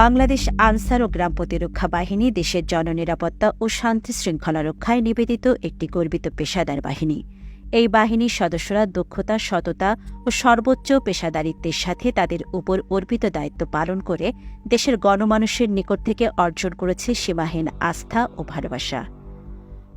বাংলাদেশ আনসার ও গ্রাম প্রতিরক্ষা বাহিনী দেশের জননিরাপত্তা ও শান্তি শৃঙ্খলা রক্ষায় নিবেদিত একটি গর্বিত পেশাদার বাহিনী। এই বাহিনীর সদস্যরা দক্ষতা, সততা ও সর্বোচ্চ পেশাদারিত্বের সাথে তাদের উপর অর্পিত দায়িত্ব পালন করে দেশের গণমানুষের নিকট থেকে অর্জন করেছে সীমাহীন আস্থা ও ভালোবাসা।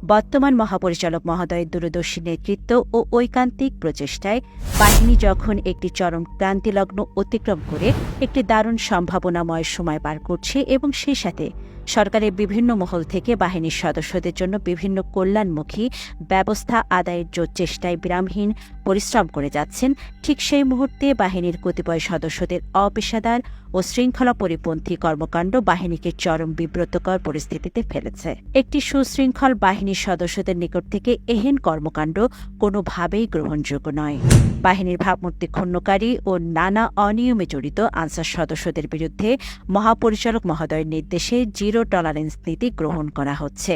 বর্তমান মহাপরিচালক মহোদয়ের দূরদর্শী নেতৃত্ব ও ঐকান্তিক প্রচেষ্টায় বাহিনী যখন একটি চরম ক্রান্তিলগ্ন অতিক্রম করে, একটি দারুণ সম্ভাবনাময় সময় পার করছে এবং সেই সাথে সরকারের বিভিন্ন মহল থেকে বাহিনীর সদস্যদের জন্য বিভিন্ন কল্যাণমুখী ব্যবস্থা আদায়ের জোর চেষ্টায় বিরামহীন পরিশ্রম করে যাচ্ছেন, ঠিক সেই মুহূর্তে বাহিনীর কতিপয় সদস্যদের অপেশাদার ও শৃঙ্খলা পরিপন্থী কর্মকাণ্ড বাহিনীকে চরম বিব্রতকর পরিস্থিতিতে ফেলেছে। একটি সুশৃঙ্খল বাহিনীর সদস্যদের নিকট থেকে এহেন কর্মকাণ্ড কোনোভাবেই গ্রহণযোগ্য নয়। বাহিনীর ভাবমূর্তি ক্ষুণ্ণকারী ও নানা অনিয়মে জড়িত আনসার সদস্যদের বিরুদ্ধে মহাপরিচালক মহোদয়ের নির্দেশে জিরো টলারেন্স নীতি গ্রহণ করা হচ্ছে।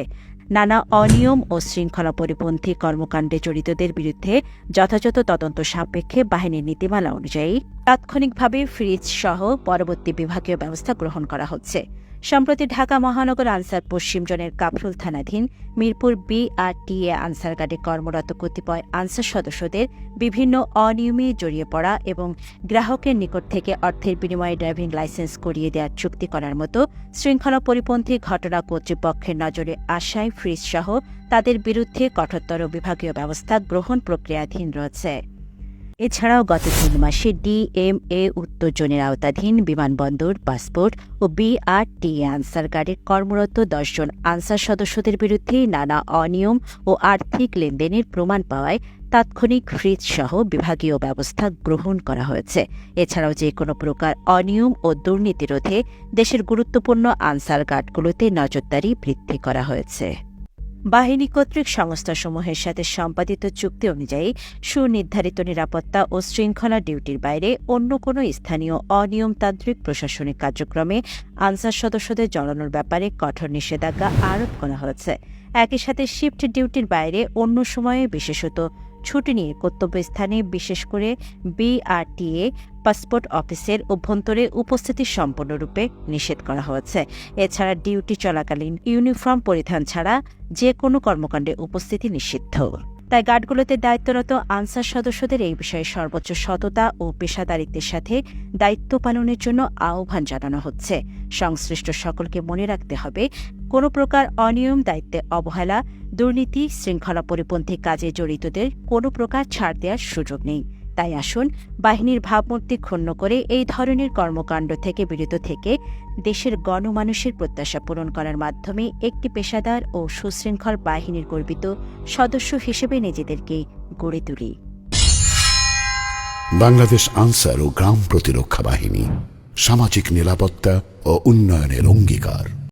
নানা অনিয়ম ও শৃঙ্খলা পরিপন্থী কর্মকাণ্ডে জড়িতদের বিরুদ্ধে যথাযথ তদন্ত সাপেক্ষে বাহিনীর নীতিমালা অনুযায়ী তাৎক্ষণিকভাবে ফ্রিজ সহ পরবর্তী বিভাগীয় ব্যবস্থা গ্রহণ করা হচ্ছে। সম্প্রতি ঢাকা মহানগর আনসার পশ্চিম জোনের কাফরুল থানাধীন মিরপুর বিআরটিএ আনসার গার্ডে কর্মরত কতিপয় আনসার সদস্যদের বিভিন্ন অনিয়মে জড়িয়ে পড়া এবং গ্রাহকের নিকট থেকে অর্থের বিনিময়ে ড্রাইভিং লাইসেন্স করিয়ে দেওয়ার চুক্তি করার মতো শৃঙ্খলা পরিপন্থী ঘটনা কর্তৃপক্ষের নজরে আসায় ফ্রিজ সহ তাদের বিরুদ্ধে কঠোরতর বিভাগীয় ব্যবস্থা গ্রহণ প্রক্রিয়াধীন রয়েছে। এছাড়াও গত তিন মাসে ডিএমএ উত্তর জোনের আওতাধীন বিমানবন্দর, পাসপোর্ট ও বিআরটিএ আনসার গার্ডের কর্মরত দশজন আনসার সদস্যদের বিরুদ্ধে নানা অনিয়ম ও আর্থিক লেনদেনের প্রমাণ পাওয়ায় তাৎক্ষণিক ফ্রিজ সহ বিভাগীয় ব্যবস্থা গ্রহণ করা হয়েছে। এছাড়াও যে কোনো প্রকার অনিয়ম ও দুর্নীতি রোধে দেশের গুরুত্বপূর্ণ আনসার গার্ডগুলোতে নজরদারি বৃদ্ধি করা হয়েছে। বাহিনী কর্তৃক সংস্থাসমূহের সাথে সম্পাদিত চুক্তি অনুযায়ী সুনির্ধারিত নিরাপত্তা ও শৃঙ্খলা ডিউটির বাইরে অন্য কোনো স্থানীয় অনিয়মতান্ত্রিক প্রশাসনিক কার্যক্রমে আনসার সদস্যদের জড়ানোর ব্যাপারে কঠোর নিষেধাজ্ঞা আরোপ করা হয়েছে। একই সাথে শিফট ডিউটির বাইরে অন্য সময়ে বিশেষত ছুটি নিয়ে কর্তব্যস্থানে, বিশেষ করে বিআরটিএ পাসপোর্ট অফিসের অভ্যন্তরে উপস্থিতি সম্পূর্ণরূপে নিষেধ করা হয়েছে। এছাড়া ডিউটি চলাকালীন ইউনিফর্ম পরিধান ছাড়া যে কোনো কর্মকাণ্ডে উপস্থিতি নিষিদ্ধ। তাই গার্ডগুলোতে দায়িত্বরত আনসার সদস্যদের এই বিষয়ে সর্বোচ্চ সততা ও পেশাদারিত্বের সাথে দায়িত্ব পালনের জন্য আহ্বান জানানো হচ্ছে। সংশ্লিষ্ট সকলকে মনে রাখতে হবে কোনো প্রকার অনিয়ম, দায়িত্বে অবহেলা, দুর্নীতি, শৃঙ্খলা পরিপন্থী কাজে জড়িতদের কোনো প্রকার ছাড় দেওয়ার সুযোগ নেই। তাই আসুন, বাহিনীর ভাবমূর্তি ক্ষুণ্ণ করে এই ধরনের কর্মকাণ্ড থেকে বিরত থেকে দেশের গণমানুষের প্রত্যাশা পূরণ করার মাধ্যমে একটি পেশাদার ও সুশৃঙ্খল বাহিনীর গর্বিত সদস্য হিসেবে নিজেদেরকে গড়ে তুলি। বাংলাদেশ আনসার ও গ্রাম প্রতিরক্ষা বাহিনী সামাজিক নিরাপত্তা ও উন্নয়নের অঙ্গীকার।